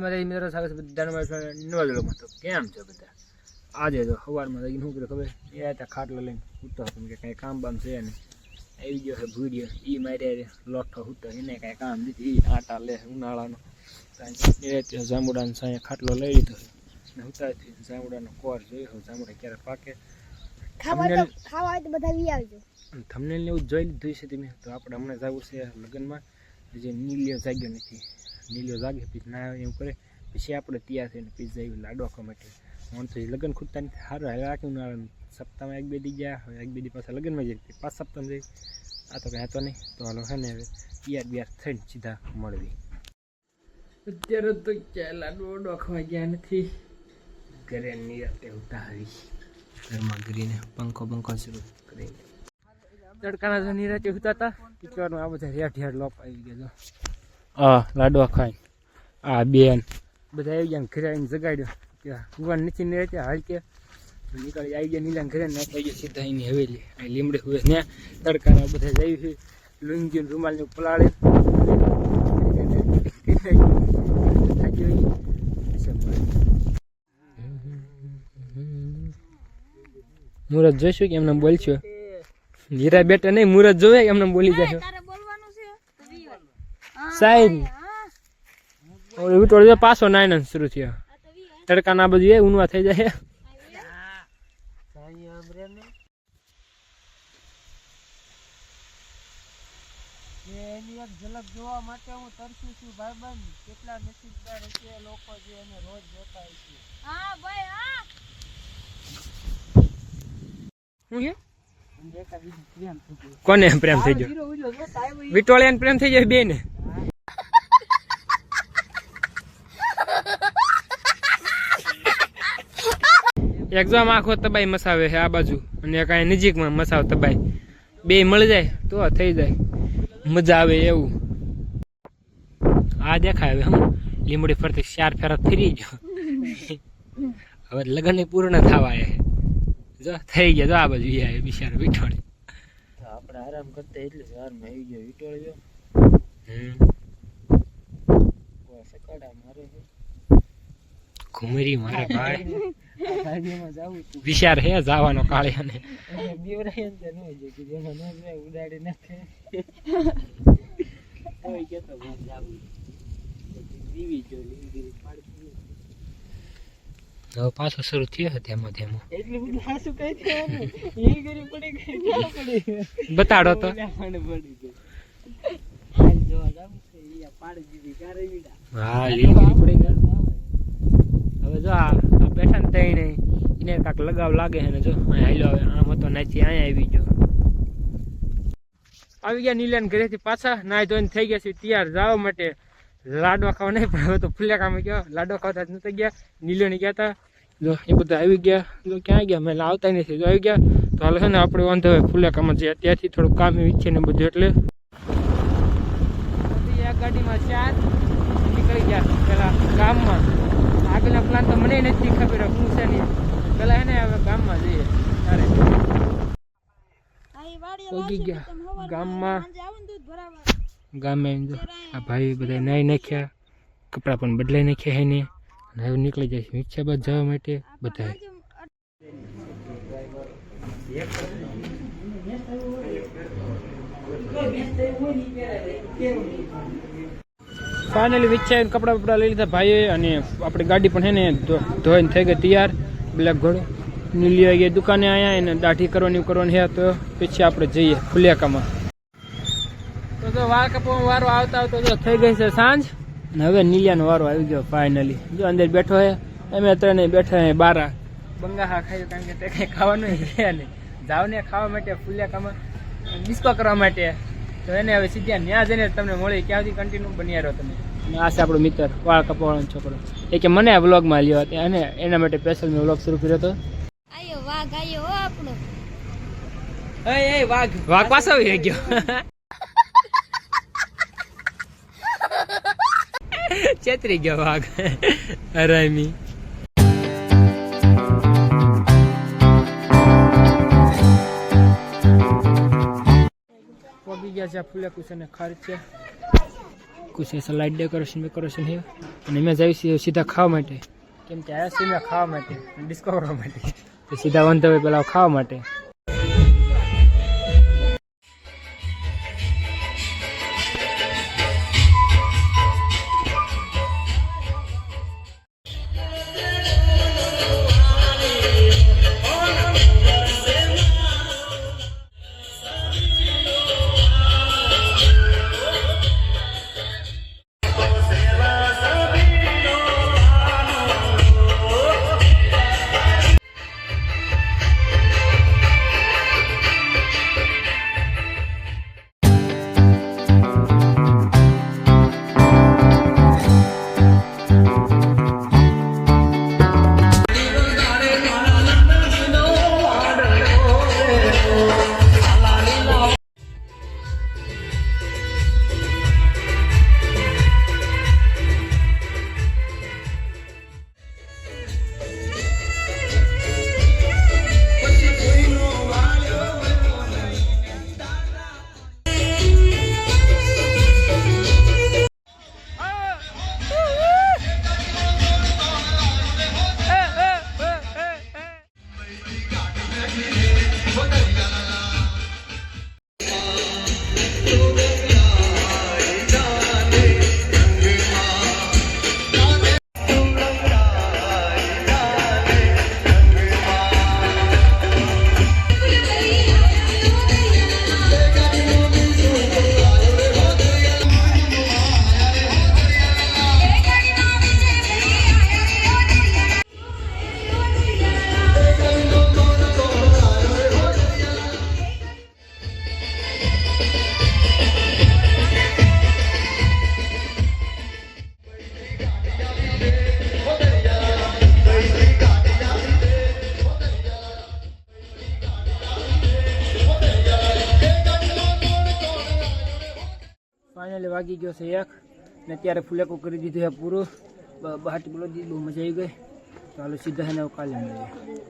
જય માતાજી મિત્રો સ્વાગત છે બધાનો નવા વિડીયોમાં તો કેમ છો બધા? આજે તો સવારમાં જઈને શું કર્યું ખબર? એ હતા ખાટલો લઈને ઉઠતો હતો. કે કાંઈ કામ બામ છે ને આવી ગયો છે ભૂડ્યો એ મારે લોઠો ઉઠતો. એને કાંઈ કામ દીધી એ આટા લે ઉનાળાનો. એ ત્યાં જાંબુડાનો સાંજે ખાટલો લઈ લીધો ને ઉતારથી જાંબુડાનો કોર જોયો. જાંબુડા ક્યારે પાકે. થમને એવું જોઈ લીધું છે તમે. તો આપણે હમણાં જવું છે લગ્નમાં. જે નીલિયો જાગ્યો નથી. નીલિયો જાગે પછી ના એમ કરે પછી આપણે તૈયાર થઈને પીઝા એવું લાડો ખાવા મન તો લગ્ન ખૂટતા નથી. સારું હવે રાખ્યું ના સપ્તાહમાં એક બે દી ગયા હવે એક બે દી પાછા લગ્નમાં પછી પાંચ સપ્તાહમાં જઈ આ તો કંઈ હતો નહીં. તો હાલો છે ને હવે તૈયાર બિયાર થઈને સીધા મળવી અત્યારે તો ક્યાં લાડુ વાડો ખવા ગયા નથી. ઘરે નિરાતે ઉતારી ઘરમાં ગરીને પંખો પંખો શરૂ કરીને. તડકાના જો નિરાતે ઉતા હતા. ટીચરમાં આ બધા રેઠ રેઠ લોપ આવી ગયા હા લાડવા ખાઈ આ બેન. બધા આવી ગયા ને ઘરે આવીને જગાડ્યો. કે ભગવાન નીચે નિરાતે હાલ કે. નીકળી આવી ગયા નીલા ઘરે ના થઈ ગયો સીધા એની હવેલી. અહીં લીમડે હોય ને તડકાના બધા જાય છે. લુંગી રૂમાલ ને પલાળે. મુરત જોઈશું કે એમને બોલશો? હીરા બેટા નહીં મુરત જોવે કે એમને બોલી જાય તારે બોલવાનું છે તો વી હોય સાહેબ. ઓલે ઉતોડ જો પાછો નાઈન શરૂ થયો. તડકા ના બધું એ ઉનવા થઈ જાય. એની એક ઝલક જોવા માટે હું તરસું છું ભાઈબંધ. કેટલા નસીબદાર હશે લોકો જે એને રોજ જોતા હશે હા ભાઈ હા. હું ગયો. કોને પ્રેમ થઈ ગયો. વિટોળિયાને પ્રેમ થઈ જાય બે ને એક્ઝામ આખો તબાઈ મસાવે છે આ બાજુ. અને કાંઈ નજીકમાં મસાવ તબાઈ. બે મળી જાય તો થઈ જાય. મજા આવે એવું. આ દેખાય હવે હું લીમડી ફરતી ચાર ફેરા ફરી ગયો. હવે લગ્ન પૂર્ણ થવા એ જો થઈ ગયા. જો આ બાજુ આવે બિચારો વિઠોળી. આપણે આરામ કરતા એટલે આરામ આવી ગયો સકાડા મારે ઘુમરી મારા ભાઈ. ગાડીમાં જાવું તું વિચાર હે જવાનો કાળિયાને બીવરાય ને તો ન જાય કે જેમાં ન જાય ઉડાડી નાખે. કોઈ કેતો ઘર જાવું. દીવી જો લીંગી પાડી હવે પાછો શરૂ થયો હતો ધીમો ધીમો. એટલું બધું હાસું કઈ થવાનું એ ગરી પડી ગઈ ક્યાં પડી? બતાડો તો. હાલ જોવા જાવ છે આ પાડી દીધી ગારે હા પડી ગયા હવે જો આ નહીં એને કાંક લગાવ લાગે છે ને જો હાલ્યો હવે આમ હતો નાચી અહીંયા આવી ગયો. આવી ગયા નીલાન ઘરેથી પાછા નાય ધોઈને થઈ ગયા છે તૈયાર જવા માટે. લાડવા ખાવા નહીં, પણ હવે તો ફુલ્યા ગયો. લાડવા ખાવા જ નતા ગયા, નીલોને ગયા હતા જો, એ બધા આવી ગયા. જો, ક્યાં ગયા? મેં આવતા નથી, જો આવી ગયા. તો હાલ છે ને આપણે વાંધો હોય ફુલ્યા કામ જઈએ. ત્યાંથી થોડું કામ ઈચ્છે ને બધું એટલે. ગાડીમાં ચાર નીકળી ગયા, પેલા ગામમાં. આગળના તો મને નથી ખબર હું છે નહીં પેલા એને હવે ગામમાં જઈએ. અરે પોગી ગયા. ગામમાં. સાંજે આવો ને દૂધ ભરાવા. ગામે આ ભાઈ બધા નાહી નાખ્યા. કપડાં પણ બદલાઈ નાખ્યા હે ને. અને હવે નીકળી જાય છે રિક્ષાબાદ જવા માટે બધા આજે ફાઇનલી વિચાર કપડાં બપડા લઈ લીધા ભાઈએ અને આપણી ગાડી પણ હે ને ધોઈને થઈ ગઈ તૈયાર. બ્લેક ઘોડો નીલી આવી ગઈ દુકાને આવ્યા એને દાઢી કરવાની કરવાની હે તો પછી આપણે જઈએ ફુલિયાકામાં તો જો વાળ કપવાનો વારો આવતા આવતો તો થઈ ગઈ છે સાંજ. ને હવે નીલિયાનો વારો આવી ગયો ફાઇનલી જો અંદર બેઠો હે, અમે ત્રણે બેઠા હે, બારા. બંગાહા ખાઈ કારણ કે તે કંઈ ખાવાનું રહ્યા નહીં. જાવ ને ખાવા માટે ફુલિયાકામાં ડિસ્કો કરવા માટે. તો એને હવે સીધા ન્યા જઈને તમને મળી. ક્યાં સુધી કન્ટિન્યુ બન્યા રહો તમે? અને આ છે આપણો મિત્ર વાળ કપાવાળો છોકરો. એ કે મને આ વ્લોગમાં લ્યો. અને એના માટે સ્પેશિયલ મેં વ્લોગ શરૂ કર્યો હતો. આયો વાઘ આયો હો આપણો. એ એ વાઘ. વાઘ પાછો આવી ગયો. ચેતરી ગયો વાઘ. હરામી. ગયા છે ફૂલે કુશને ખર્ચે લીકું છે. સલાડ ડેકોરેશન ડેકોરેશન છે. અને મેં જઈએ છીએ સીધા ખાવા માટે. કેમ કે આવ્યા છીએ મેં ખાવા માટે ડિસ્કો કરવા માટે. તો સીધા વાંધો હોય પેલા ખાવા માટે. ફાઇનલી વાગી ગયો છે એક. ને અત્યારે ફુલેકું કરી દીધું છે પૂરું. બ- બહાટી બોલો બહુ મજા આવી ગઈ. ચાલો સીધા એને કાલે મળીએ.